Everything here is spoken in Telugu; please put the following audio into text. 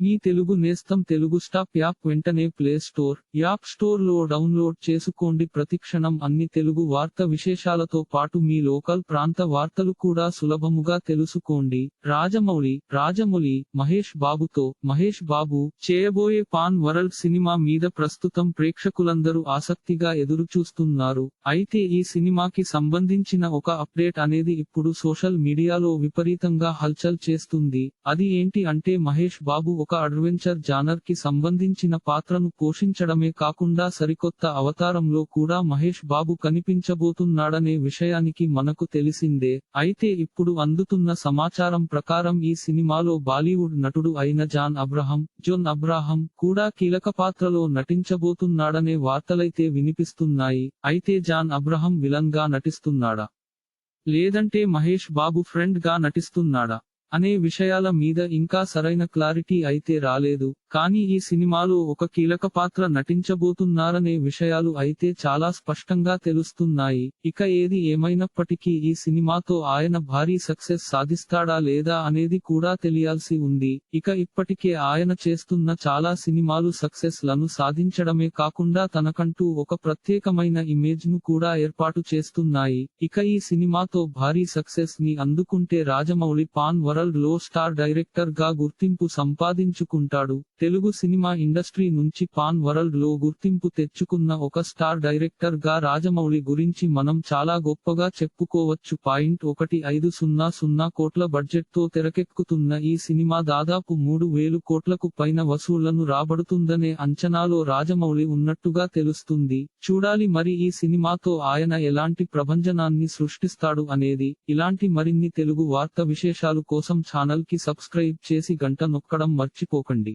మీ తెలుగు నేస్తం తెలుగు స్టాప్ యాప్ వెంటనే ప్లే స్టోర్ యాప్ స్టోర్లో డౌన్లోడ్ చేసుకోండి. ప్రతిక్షణం అన్ని తెలుగు వార్త విశేషాలతో పాటు మీ లోకల్ ప్రాంత వార్తలు కూడా సులభముగా తెలుసుకోండి. రాజమౌళి రాజమౌళి మహేష్ బాబుతో మహేష్ బాబు చేయబోయే పాన్ వరల్డ్ సినిమా మీద ప్రస్తుతం ప్రేక్షకులందరూ ఆసక్తిగా ఎదురు చూస్తున్నారు అయితే ఈ సినిమాకి సంబంధించిన ఒక అప్డేట్ అనేది ఇప్పుడు సోషల్ మీడియాలో విపరీతంగా హల్చల్ చేస్తుంది. అది ఏంటి అంటే మహేష్ బాబు ఒక అడ్వెంచర్ జానర్కి సంబంధించిన పాత్రను పోషించడమే కాకుండా సరికొత్త అవతారంలో కూడా మహేష్ బాబు కనిపించబోతున్నాడనే విషయానికి మనకు తెలిసిందే. అయితే ఇప్పుడు అందుతున్న సమాచారం ప్రకారం ఈ సినిమాలో బాలీవుడ్ నటుడు అయిన జాన్ అబ్రహం జోన్ అబ్రాహం కూడా కీలక పాత్రలో నటించబోతున్నాడనే వార్తలైతే వినిపిస్తున్నాయి. అయితే జాన్ అబ్రహం విలన్గా నటిస్తున్నాడా? లేదంటే మహేష్ బాబు ఫ్రెండ్గా నటిస్తున్నాడా? అనే విషయాల మీద ఇంకా సరైన క్లారిటీ అయితే రాలేదు. కానీ ఈ సినిమాలో ఒక కీలక పాత్ర నటించబోతున్నారనే విషయాలు అయితే చాలా స్పష్టంగా తెలుస్తున్నాయి. ఇక ఏది ఏమైనప్పటికీ ఈ సినిమాతో ఆయన భారీ సక్సెస్ సాధిస్తాడా లేదా అనేది కూడా తెలియాల్సి ఉంది. ఇక ఇప్పటికే ఆయన చేస్తున్న చాలా సినిమాలు సక్సెస్లను సాధించడమే కాకుండా తనకంటూ ఒక ప్రత్యేకమైన ఇమేజ్ను కూడా ఏర్పాటు చేస్తున్నాయి. ఇక ఈ సినిమాతో భారీ సక్సెస్ని అందుకుంటే రాజమౌళి పాన్ వరల్డ్లో స్టార్ డైరెక్టర్గా గుర్తింపు సంపాదించుకుంటాడు. తెలుగు సినిమా ఇండస్ట్రీ నుంచి పాన్ వరల్డ్లో గుర్తింపు తెచ్చుకున్న ఒక స్టార్ డైరెక్టర్గా రాజమౌళి గురించి మనం చాలా గొప్పగా చెప్పుకోవచ్చు. పాయింట్ ఒకటి ఐదు సున్నా సున్నా కోట్ల బడ్జెట్తో తెరకెక్కుతున్న ఈ సినిమా దాదాపు మూడు వేలు కోట్లకు పైన వసూళ్ళను రాబడుతుందనే అంచనాలో రాజమౌళి ఉన్నట్టుగా తెలుస్తుంది. చూడాలి మరి ఈ సినిమాతో ఆయన ఎలాంటి ప్రభంజనాన్ని సృష్టిస్తాడు అనేది. ఇలాంటి మరిన్ని తెలుగు వార్త విశేషాలు కోసం ఛానల్కి సబ్స్క్రైబ్ చేసి గంట నొక్కడం మర్చిపోకండి.